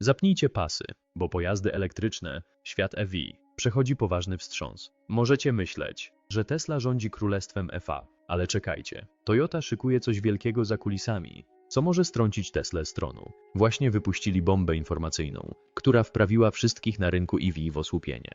Zapnijcie pasy, bo pojazdy elektryczne, świat EV, przechodzi poważny wstrząs. Możecie myśleć, że Tesla rządzi królestwem FA, ale czekajcie. Toyota szykuje coś wielkiego za kulisami, co może strącić Teslę z tronu. Właśnie wypuścili bombę informacyjną, która wprawiła wszystkich na rynku EV w osłupienie.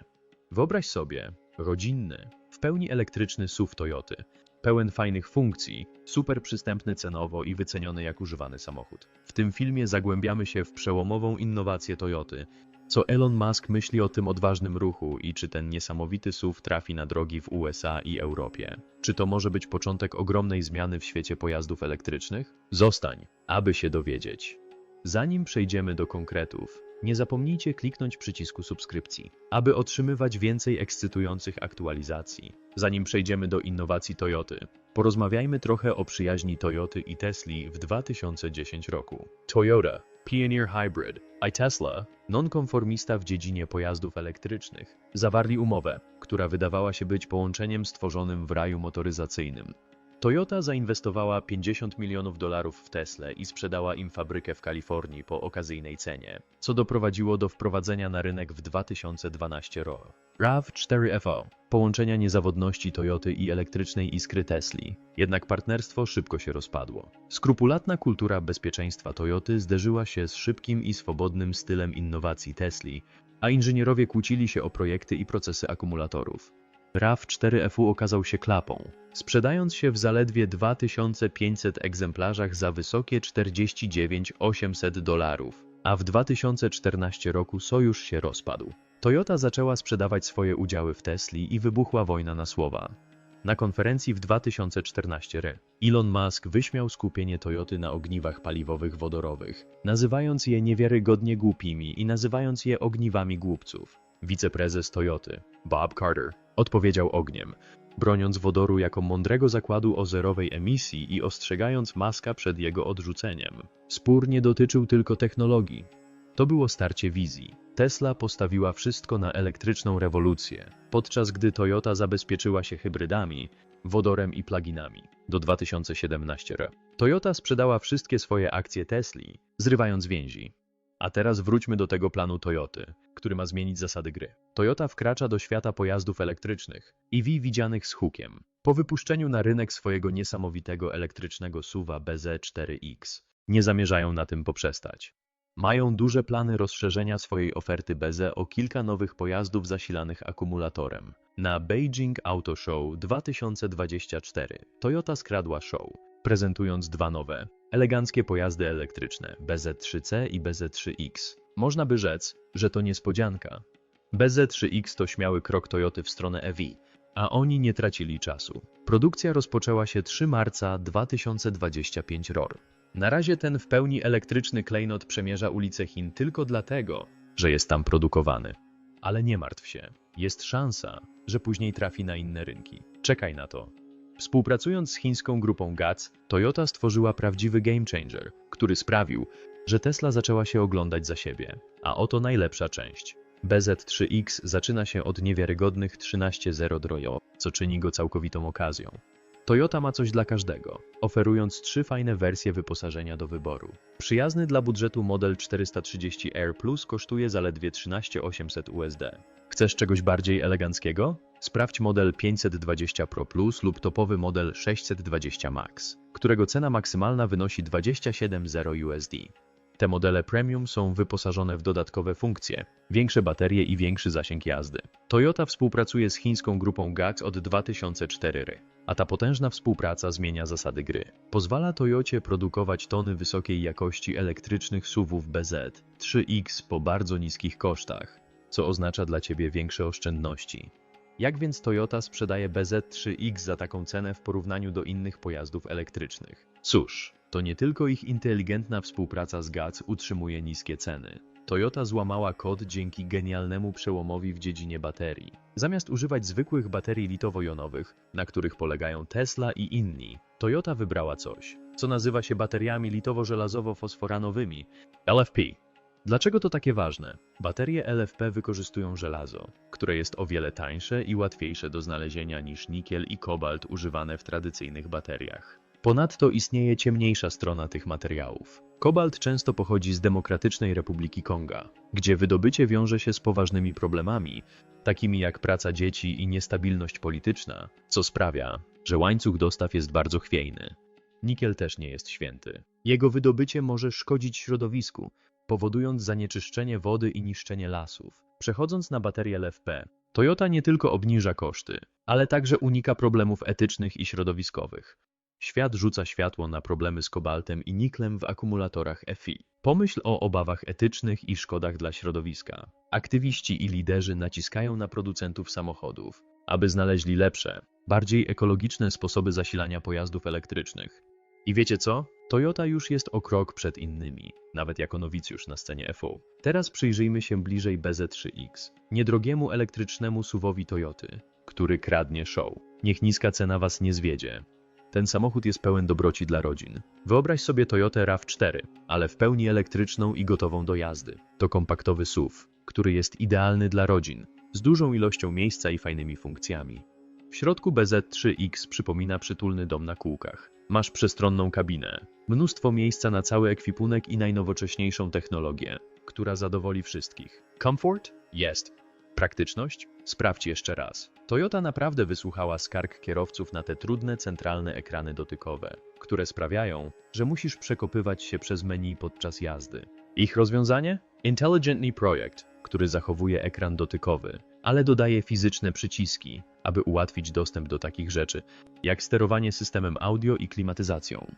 Wyobraź sobie, rodzinny, w pełni elektryczny SUV Toyoty, pełen fajnych funkcji, super przystępny cenowo i wyceniony jak używany samochód. W tym filmie zagłębiamy się w przełomową innowację Toyoty, co Elon Musk myśli o tym odważnym ruchu i czy ten niesamowity SUV trafi na drogi w USA i Europie. Czy to może być początek ogromnej zmiany w świecie pojazdów elektrycznych? Zostań, aby się dowiedzieć. Zanim przejdziemy do konkretów, nie zapomnijcie kliknąć przycisku subskrypcji, aby otrzymywać więcej ekscytujących aktualizacji. Zanim przejdziemy do innowacji Toyoty, porozmawiajmy trochę o przyjaźni Toyoty i Tesli w 2010 roku. Toyota, Pioneer Hybrid, i Tesla, nonkonformista w dziedzinie pojazdów elektrycznych, zawarli umowę, która wydawała się być połączeniem stworzonym w raju motoryzacyjnym. Toyota zainwestowała 50 milionów dolarów w Teslę i sprzedała im fabrykę w Kalifornii po okazyjnej cenie, co doprowadziło do wprowadzenia na rynek w 2012 roku. RAV4FO połączenia niezawodności Toyoty i elektrycznej iskry Tesli. Jednak partnerstwo szybko się rozpadło. Skrupulatna kultura bezpieczeństwa Toyoty zderzyła się z szybkim i swobodnym stylem innowacji Tesli, a inżynierowie kłócili się o projekty i procesy akumulatorów. RAV4FU okazał się klapą, sprzedając się w zaledwie 2500 egzemplarzach za wysokie 49 800 dolarów, a w 2014 roku sojusz się rozpadł. Toyota zaczęła sprzedawać swoje udziały w Tesli i wybuchła wojna na słowa. Na konferencji w 2014 r. Elon Musk wyśmiał skupienie Toyoty na ogniwach paliwowych wodorowych, nazywając je niewiarygodnie głupimi i nazywając je ogniwami głupców. Wiceprezes Toyoty, Bob Carter, odpowiedział ogniem, broniąc wodoru jako mądrego zakładu o zerowej emisji i ostrzegając Muska przed jego odrzuceniem. Spór nie dotyczył tylko technologii. To było starcie wizji. Tesla postawiła wszystko na elektryczną rewolucję, podczas gdy Toyota zabezpieczyła się hybrydami, wodorem i pluginami. Do 2017 r. Toyota sprzedała wszystkie swoje akcje Tesli, zrywając więzi. A teraz wróćmy do tego planu Toyoty, który ma zmienić zasady gry. Toyota wkracza do świata pojazdów elektrycznych, EV widzianych z hukiem. Po wypuszczeniu na rynek swojego niesamowitego elektrycznego SUVa BZ4X, nie zamierzają na tym poprzestać. Mają duże plany rozszerzenia swojej oferty BZ o kilka nowych pojazdów zasilanych akumulatorem. Na Beijing Auto Show 2024 Toyota skradła show, prezentując dwa nowe, eleganckie pojazdy elektryczne BZ3C i BZ3X. Można by rzec, że to niespodzianka. BZ3X to śmiały krok Toyoty w stronę EV, a oni nie tracili czasu. Produkcja rozpoczęła się 3 marca 2025 ROR. Na razie ten w pełni elektryczny klejnot przemierza ulice Chin tylko dlatego, że jest tam produkowany. Ale nie martw się, jest szansa, że później trafi na inne rynki. Czekaj na to. Współpracując z chińską grupą GAC, Toyota stworzyła prawdziwy game changer, który sprawił, że Tesla zaczęła się oglądać za siebie. A oto najlepsza część. BZ3X zaczyna się od niewiarygodnych 13.0 drojo, co czyni go całkowitą okazją. Toyota ma coś dla każdego, oferując trzy fajne wersje wyposażenia do wyboru. Przyjazny dla budżetu model 430 Air Plus kosztuje zaledwie 13800 USD. Chcesz czegoś bardziej eleganckiego? Sprawdź model 520 Pro Plus lub topowy model 620 Max, którego cena maksymalna wynosi 27,0 USD. Te modele premium są wyposażone w dodatkowe funkcje, większe baterie i większy zasięg jazdy. Toyota współpracuje z chińską grupą GAC od 2004 r. A ta potężna współpraca zmienia zasady gry. Pozwala Toyocie produkować tony wysokiej jakości elektrycznych SUVów BZ 3X po bardzo niskich kosztach, co oznacza dla Ciebie większe oszczędności. Jak więc Toyota sprzedaje BZ3X za taką cenę w porównaniu do innych pojazdów elektrycznych? Cóż, to nie tylko ich inteligentna współpraca z GAC utrzymuje niskie ceny. Toyota złamała kod dzięki genialnemu przełomowi w dziedzinie baterii. Zamiast używać zwykłych baterii litowo-jonowych, na których polegają Tesla i inni, Toyota wybrała coś, co nazywa się bateriami litowo-żelazowo-fosforanowymi LFP. Dlaczego to takie ważne? Baterie LFP wykorzystują żelazo, które jest o wiele tańsze i łatwiejsze do znalezienia niż nikiel i kobalt używane w tradycyjnych bateriach. Ponadto istnieje ciemniejsza strona tych materiałów. Kobalt często pochodzi z Demokratycznej Republiki Konga, gdzie wydobycie wiąże się z poważnymi problemami, takimi jak praca dzieci i niestabilność polityczna, co sprawia, że łańcuch dostaw jest bardzo chwiejny. Nikiel też nie jest święty. Jego wydobycie może szkodzić środowisku, powodując zanieczyszczenie wody i niszczenie lasów. Przechodząc na baterie LFP, Toyota nie tylko obniża koszty, ale także unika problemów etycznych i środowiskowych. Świat rzuca światło na problemy z kobaltem i niklem w akumulatorach FI. Pomyśl o obawach etycznych i szkodach dla środowiska. Aktywiści i liderzy naciskają na producentów samochodów, aby znaleźli lepsze, bardziej ekologiczne sposoby zasilania pojazdów elektrycznych. I wiecie co? Toyota już jest o krok przed innymi, nawet jako nowicjusz na scenie FO. Teraz przyjrzyjmy się bliżej BZ3X, niedrogiemu elektrycznemu suwowi Toyoty, który kradnie show. Niech niska cena was nie zwiedzie. Ten samochód jest pełen dobroci dla rodzin. Wyobraź sobie Toyotę RAV4, ale w pełni elektryczną i gotową do jazdy. To kompaktowy SUV, który jest idealny dla rodzin, z dużą ilością miejsca i fajnymi funkcjami. W środku BZ3X przypomina przytulny dom na kółkach. Masz przestronną kabinę, mnóstwo miejsca na cały ekwipunek i najnowocześniejszą technologię, która zadowoli wszystkich. Comfort? Jest. Praktyczność? Sprawdź jeszcze raz. Toyota naprawdę wysłuchała skarg kierowców na te trudne centralne ekrany dotykowe, które sprawiają, że musisz przekopywać się przez menu podczas jazdy. Ich rozwiązanie? Intelligently Project, który zachowuje ekran dotykowy, ale dodaje fizyczne przyciski, aby ułatwić dostęp do takich rzeczy, jak sterowanie systemem audio i klimatyzacją.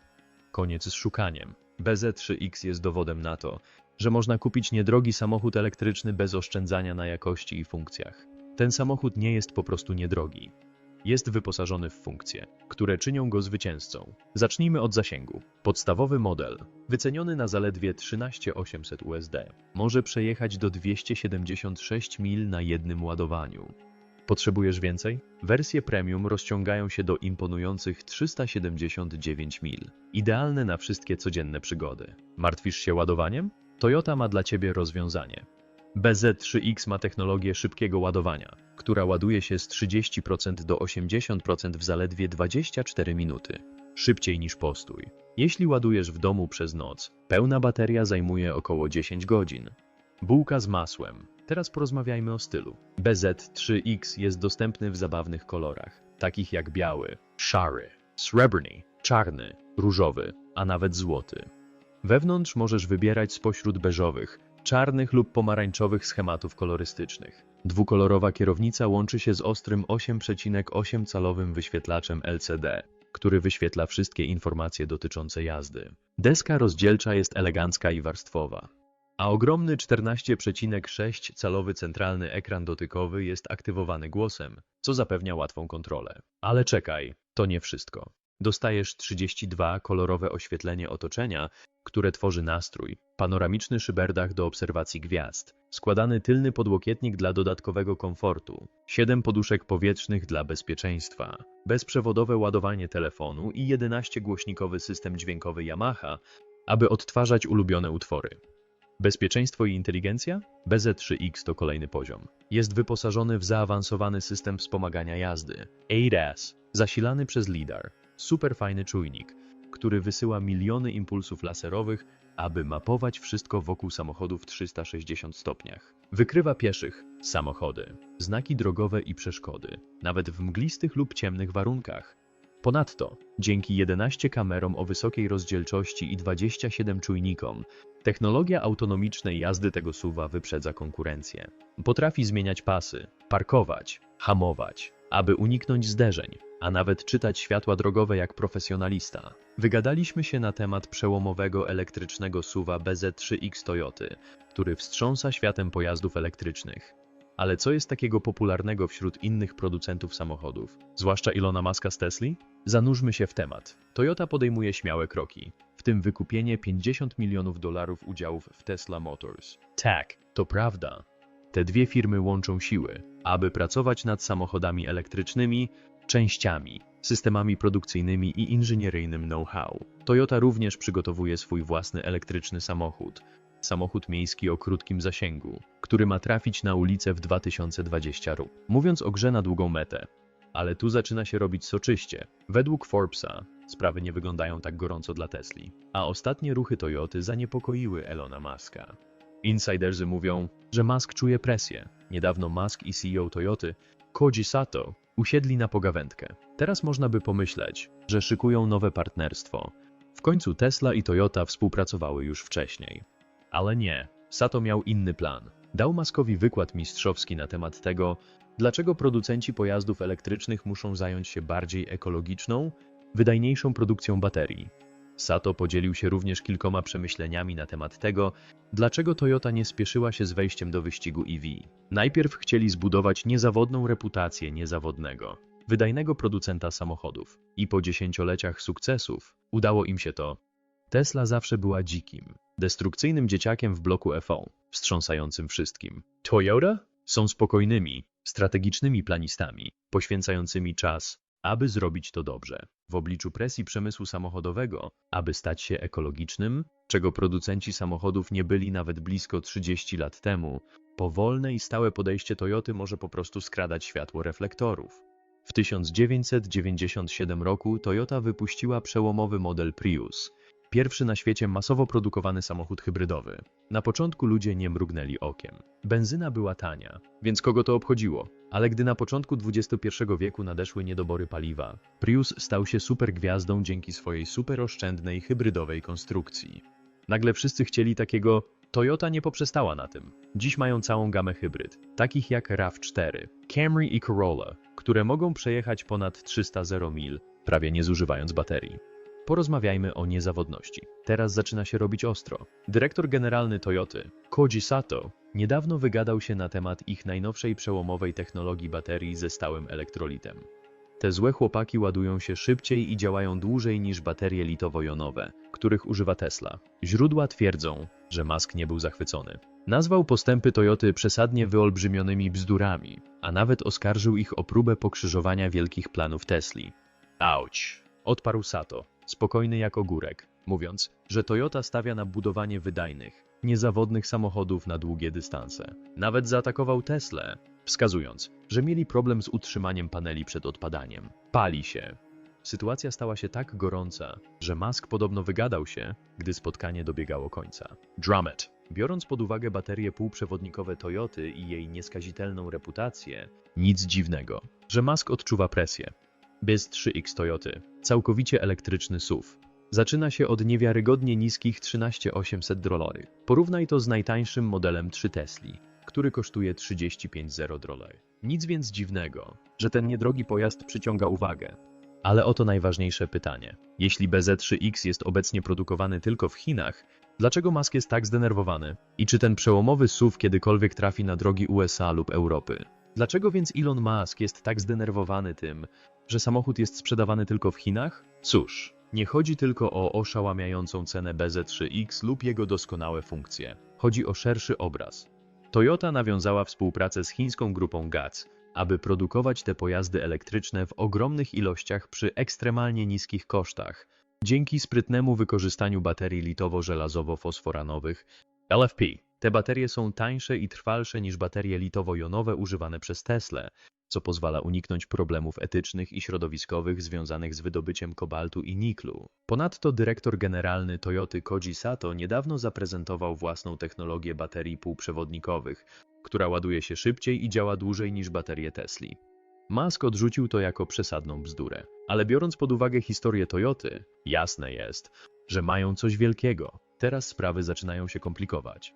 Koniec z szukaniem. BZ3X jest dowodem na to, że można kupić niedrogi samochód elektryczny bez oszczędzania na jakości i funkcjach. Ten samochód nie jest po prostu niedrogi. Jest wyposażony w funkcje, które czynią go zwycięzcą. Zacznijmy od zasięgu. Podstawowy model, wyceniony na zaledwie 13800 USD, może przejechać do 276 mil na jednym ładowaniu. Potrzebujesz więcej? Wersje premium rozciągają się do imponujących 379 mil. Idealne na wszystkie codzienne przygody. Martwisz się ładowaniem? Toyota ma dla Ciebie rozwiązanie. BZ3X ma technologię szybkiego ładowania, która ładuje się z 30% do 80% w zaledwie 24 minuty. Szybciej niż postój. Jeśli ładujesz w domu przez noc, pełna bateria zajmuje około 10 godzin. Bułka z masłem. Teraz porozmawiajmy o stylu. BZ3X jest dostępny w zabawnych kolorach, takich jak biały, szary, srebrny, czarny, różowy, a nawet złoty. Wewnątrz możesz wybierać spośród beżowych, czarnych lub pomarańczowych schematów kolorystycznych. Dwukolorowa kierownica łączy się z ostrym 8,8-calowym wyświetlaczem LCD, który wyświetla wszystkie informacje dotyczące jazdy. Deska rozdzielcza jest elegancka i warstwowa, a ogromny 14,6-calowy centralny ekran dotykowy jest aktywowany głosem, co zapewnia łatwą kontrolę. Ale czekaj, to nie wszystko. Dostajesz 32 kolorowe oświetlenie otoczenia, które tworzy nastrój, panoramiczny szyberdach do obserwacji gwiazd, składany tylny podłokietnik dla dodatkowego komfortu, 7 poduszek powietrznych dla bezpieczeństwa, bezprzewodowe ładowanie telefonu i 11-głośnikowy system dźwiękowy Yamaha, aby odtwarzać ulubione utwory. Bezpieczeństwo i inteligencja? BZ3X to kolejny poziom. Jest wyposażony w zaawansowany system wspomagania jazdy, ADAS, zasilany przez LIDAR, super fajny czujnik, który wysyła miliony impulsów laserowych, aby mapować wszystko wokół samochodu w 360 stopniach. Wykrywa pieszych, samochody, znaki drogowe i przeszkody, nawet w mglistych lub ciemnych warunkach. Ponadto, dzięki 11 kamerom o wysokiej rozdzielczości i 27 czujnikom, technologia autonomicznej jazdy tego suwa wyprzedza konkurencję. Potrafi zmieniać pasy, parkować, hamować, aby uniknąć zderzeń, a nawet czytać światła drogowe jak profesjonalista. Wygadaliśmy się na temat przełomowego elektrycznego suwa BZ3X Toyoty, który wstrząsa światem pojazdów elektrycznych. Ale co jest takiego popularnego wśród innych producentów samochodów, zwłaszcza Ilona Maska z Tesli? Zanurzmy się w temat. Toyota podejmuje śmiałe kroki, w tym wykupienie 50 milionów dolarów udziałów w Tesla Motors. Tak, to prawda. Te dwie firmy łączą siły, aby pracować nad samochodami elektrycznymi, częściami, systemami produkcyjnymi i inżynieryjnym know-how. Toyota również przygotowuje swój własny elektryczny samochód, samochód miejski o krótkim zasięgu, który ma trafić na ulicę w 2020 roku. Mówiąc o grze na długą metę, ale tu zaczyna się robić soczyście. Według Forbesa sprawy nie wyglądają tak gorąco dla Tesli. A ostatnie ruchy Toyoty zaniepokoiły Elona Muska. Insiderzy mówią, że Musk czuje presję. Niedawno Musk i CEO Toyoty, Koji Sato, usiedli na pogawędkę. Teraz można by pomyśleć, że szykują nowe partnerstwo. W końcu Tesla i Toyota współpracowały już wcześniej. Ale nie, Sato miał inny plan. Dał Muskowi wykład mistrzowski na temat tego, dlaczego producenci pojazdów elektrycznych muszą zająć się bardziej ekologiczną, wydajniejszą produkcją baterii. Sato podzielił się również kilkoma przemyśleniami na temat tego, dlaczego Toyota nie spieszyła się z wejściem do wyścigu EV. Najpierw chcieli zbudować niezawodną reputację niezawodnego, wydajnego producenta samochodów i po dziesięcioleciach sukcesów udało im się to. Tesla zawsze była dzikim, destrukcyjnym dzieciakiem w bloku FO, wstrząsającym wszystkim. Toyota są spokojnymi, strategicznymi planistami, poświęcającymi czas, aby zrobić to dobrze. W obliczu presji przemysłu samochodowego, aby stać się ekologicznym, czego producenci samochodów nie byli nawet blisko 30 lat temu, powolne i stałe podejście Toyoty może po prostu skradać światło reflektorów. W 1997 roku Toyota wypuściła przełomowy model Prius, pierwszy na świecie masowo produkowany samochód hybrydowy. Na początku ludzie nie mrugnęli okiem. Benzyna była tania, więc kogo to obchodziło? Ale gdy na początku XXI wieku nadeszły niedobory paliwa, Prius stał się supergwiazdą dzięki swojej superoszczędnej hybrydowej konstrukcji. Nagle wszyscy chcieli takiego, Toyota nie poprzestała na tym. Dziś mają całą gamę hybryd, takich jak RAV4, Camry i Corolla, które mogą przejechać ponad 300 zero mil, prawie nie zużywając baterii. Porozmawiajmy o niezawodności. Teraz zaczyna się robić ostro. Dyrektor generalny Toyoty, Koji Sato, niedawno wygadał się na temat ich najnowszej przełomowej technologii baterii ze stałym elektrolitem. Te złe chłopaki ładują się szybciej i działają dłużej niż baterie litowo-jonowe, których używa Tesla. Źródła twierdzą, że Musk nie był zachwycony. Nazwał postępy Toyoty przesadnie wyolbrzymionymi bzdurami, a nawet oskarżył ich o próbę pokrzyżowania wielkich planów Tesli. Auć! Odparł Sato, spokojny jak ogórek, mówiąc, że Toyota stawia na budowanie wydajnych, niezawodnych samochodów na długie dystanse. Nawet zaatakował Teslę, wskazując, że mieli problem z utrzymaniem paneli przed odpadaniem. Pali się. Sytuacja stała się tak gorąca, że Musk podobno wygadał się, gdy spotkanie dobiegało końca. Dramat. Biorąc pod uwagę baterie półprzewodnikowe Toyoty i jej nieskazitelną reputację, nic dziwnego, że Musk odczuwa presję. Bez 3X Toyoty, całkowicie elektryczny SUV, zaczyna się od niewiarygodnie niskich 13800 dolarów. Porównaj to z najtańszym modelem 3 Tesli, który kosztuje 35,0 dolarów. Nic więc dziwnego, że ten niedrogi pojazd przyciąga uwagę. Ale oto najważniejsze pytanie. Jeśli BZ3X jest obecnie produkowany tylko w Chinach, dlaczego Musk jest tak zdenerwowany? I czy ten przełomowy SUV kiedykolwiek trafi na drogi USA lub Europy? Dlaczego więc Elon Musk jest tak zdenerwowany tym, że samochód jest sprzedawany tylko w Chinach? Cóż, nie chodzi tylko o oszałamiającą cenę BZ3X lub jego doskonałe funkcje. Chodzi o szerszy obraz. Toyota nawiązała współpracę z chińską grupą GAC, aby produkować te pojazdy elektryczne w ogromnych ilościach przy ekstremalnie niskich kosztach, dzięki sprytnemu wykorzystaniu baterii litowo-żelazowo-fosforanowych LFP. Te baterie są tańsze i trwalsze niż baterie litowo-jonowe używane przez Tesla, co pozwala uniknąć problemów etycznych i środowiskowych związanych z wydobyciem kobaltu i niklu. Ponadto dyrektor generalny Toyoty Koji Sato niedawno zaprezentował własną technologię baterii półprzewodnikowych, która ładuje się szybciej i działa dłużej niż baterie Tesli. Musk odrzucił to jako przesadną bzdurę, ale biorąc pod uwagę historię Toyoty, jasne jest, że mają coś wielkiego. Teraz sprawy zaczynają się komplikować.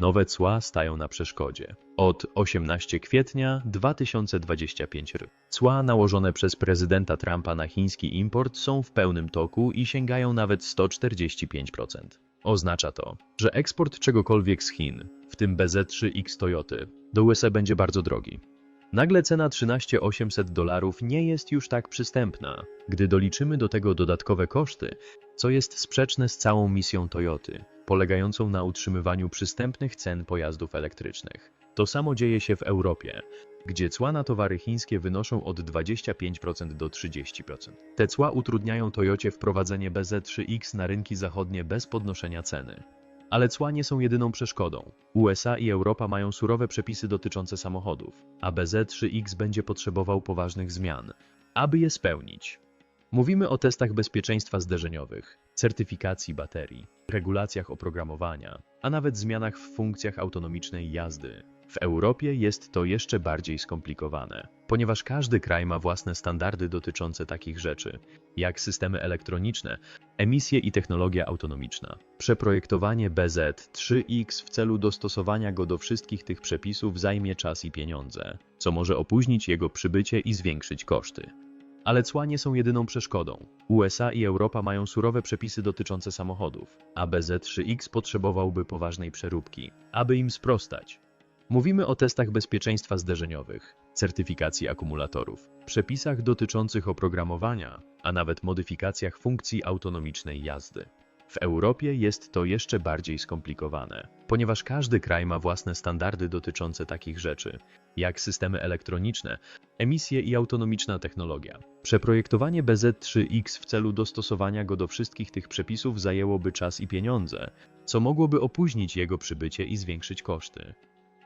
Nowe cła stają na przeszkodzie. Od 18 kwietnia 2025 r. Cła nałożone przez prezydenta Trumpa na chiński import są w pełnym toku i sięgają nawet 145%. Oznacza to, że eksport czegokolwiek z Chin, w tym BZ3X Toyoty, do USA będzie bardzo drogi. Nagle cena 13800 dolarów nie jest już tak przystępna, gdy doliczymy do tego dodatkowe koszty, co jest sprzeczne z całą misją Toyoty, polegającą na utrzymywaniu przystępnych cen pojazdów elektrycznych. To samo dzieje się w Europie, gdzie cła na towary chińskie wynoszą od 25% do 30%. Te cła utrudniają Toyocie wprowadzenie BZ3X na rynki zachodnie bez podnoszenia ceny. Ale cła nie są jedyną przeszkodą. USA i Europa mają surowe przepisy dotyczące samochodów, a BZ3X będzie potrzebował poważnych zmian, aby je spełnić. Mówimy o testach bezpieczeństwa zderzeniowych, certyfikacji baterii, regulacjach oprogramowania, a nawet zmianach w funkcjach autonomicznej jazdy. W Europie jest to jeszcze bardziej skomplikowane, ponieważ każdy kraj ma własne standardy dotyczące takich rzeczy, jak systemy elektroniczne, emisje i technologia autonomiczna. Przeprojektowanie BZ3X w celu dostosowania go do wszystkich tych przepisów zajmie czas i pieniądze, co może opóźnić jego przybycie i zwiększyć koszty. Ale cła nie są jedyną przeszkodą. USA i Europa mają surowe przepisy dotyczące samochodów, a BZ3X potrzebowałby poważnej przeróbki, aby im sprostać. Mówimy o testach bezpieczeństwa zderzeniowych, certyfikacji akumulatorów, przepisach dotyczących oprogramowania, a nawet modyfikacjach funkcji autonomicznej jazdy. W Europie jest to jeszcze bardziej skomplikowane, ponieważ każdy kraj ma własne standardy dotyczące takich rzeczy, jak systemy elektroniczne, emisje i autonomiczna technologia. Przeprojektowanie BZ3X w celu dostosowania go do wszystkich tych przepisów zajęłoby czas i pieniądze, co mogłoby opóźnić jego przybycie i zwiększyć koszty.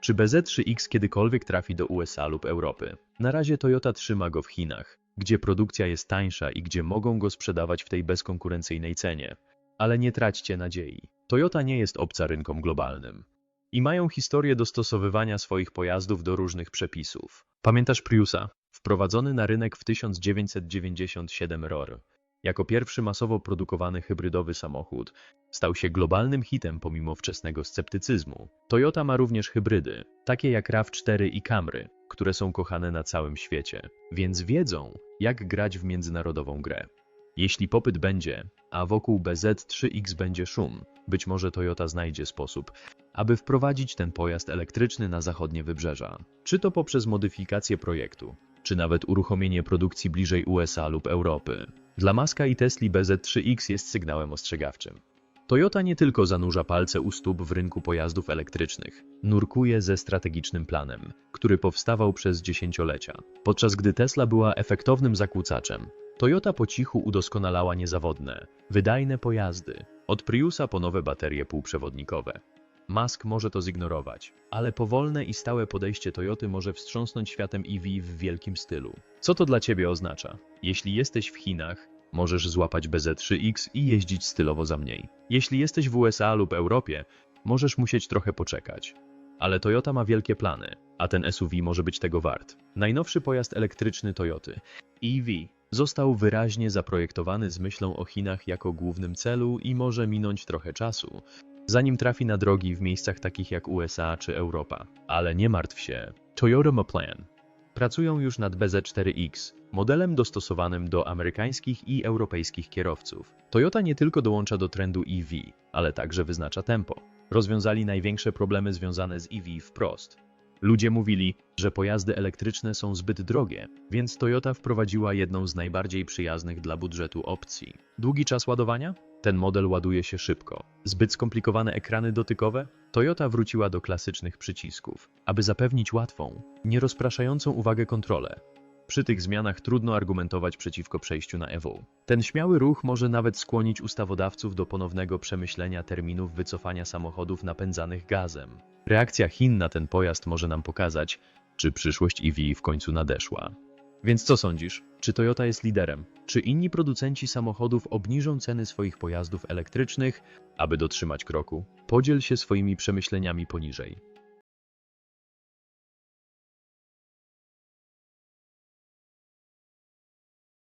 Czy BZ3X kiedykolwiek trafi do USA lub Europy? Na razie Toyota trzyma go w Chinach, gdzie produkcja jest tańsza i gdzie mogą go sprzedawać w tej bezkonkurencyjnej cenie. Ale nie traćcie nadziei. Toyota nie jest obca rynkom globalnym. I mają historię dostosowywania swoich pojazdów do różnych przepisów. Pamiętasz Priusa? Wprowadzony na rynek w 1997 ROR. Jako pierwszy masowo produkowany hybrydowy samochód, stał się globalnym hitem pomimo wczesnego sceptycyzmu. Toyota ma również hybrydy, takie jak RAV4 i Camry, które są kochane na całym świecie, więc wiedzą, jak grać w międzynarodową grę. Jeśli popyt będzie, a wokół BZ3X będzie szum, być może Toyota znajdzie sposób, aby wprowadzić ten pojazd elektryczny na zachodnie wybrzeża. Czy to poprzez modyfikację projektu, czy nawet uruchomienie produkcji bliżej USA lub Europy. Dla Maska i Tesli BZ3X jest sygnałem ostrzegawczym. Toyota nie tylko zanurza palce u stóp w rynku pojazdów elektrycznych, nurkuje ze strategicznym planem, który powstawał przez dziesięciolecia. Podczas gdy Tesla była efektownym zakłócaczem, Toyota po cichu udoskonalała niezawodne, wydajne pojazdy, od Priusa po nowe baterie półprzewodnikowe. Musk może to zignorować, ale powolne i stałe podejście Toyoty może wstrząsnąć światem EV w wielkim stylu. Co to dla Ciebie oznacza? Jeśli jesteś w Chinach, możesz złapać BZ3X i jeździć stylowo za mniej. Jeśli jesteś w USA lub Europie, możesz musieć trochę poczekać. Ale Toyota ma wielkie plany, a ten SUV może być tego wart. Najnowszy pojazd elektryczny Toyoty, EV, został wyraźnie zaprojektowany z myślą o Chinach jako głównym celu i może minąć trochę czasu, zanim trafi na drogi w miejscach takich jak USA czy Europa. Ale nie martw się, Toyota ma plan. Pracują już nad BZ4X, modelem dostosowanym do amerykańskich i europejskich kierowców. Toyota nie tylko dołącza do trendu EV, ale także wyznacza tempo. Rozwiązali największe problemy związane z EV wprost. Ludzie mówili, że pojazdy elektryczne są zbyt drogie, więc Toyota wprowadziła jedną z najbardziej przyjaznych dla budżetu opcji. Długi czas ładowania? Ten model ładuje się szybko. Zbyt skomplikowane ekrany dotykowe? Toyota wróciła do klasycznych przycisków, aby zapewnić łatwą, nierozpraszającą uwagę kontrolę. Przy tych zmianach trudno argumentować przeciwko przejściu na EVO. Ten śmiały ruch może nawet skłonić ustawodawców do ponownego przemyślenia terminów wycofania samochodów napędzanych gazem. Reakcja Chin na ten pojazd może nam pokazać, czy przyszłość EV w końcu nadeszła. Więc co sądzisz? Czy Toyota jest liderem? Czy inni producenci samochodów obniżą ceny swoich pojazdów elektrycznych, aby dotrzymać kroku? Podziel się swoimi przemyśleniami poniżej.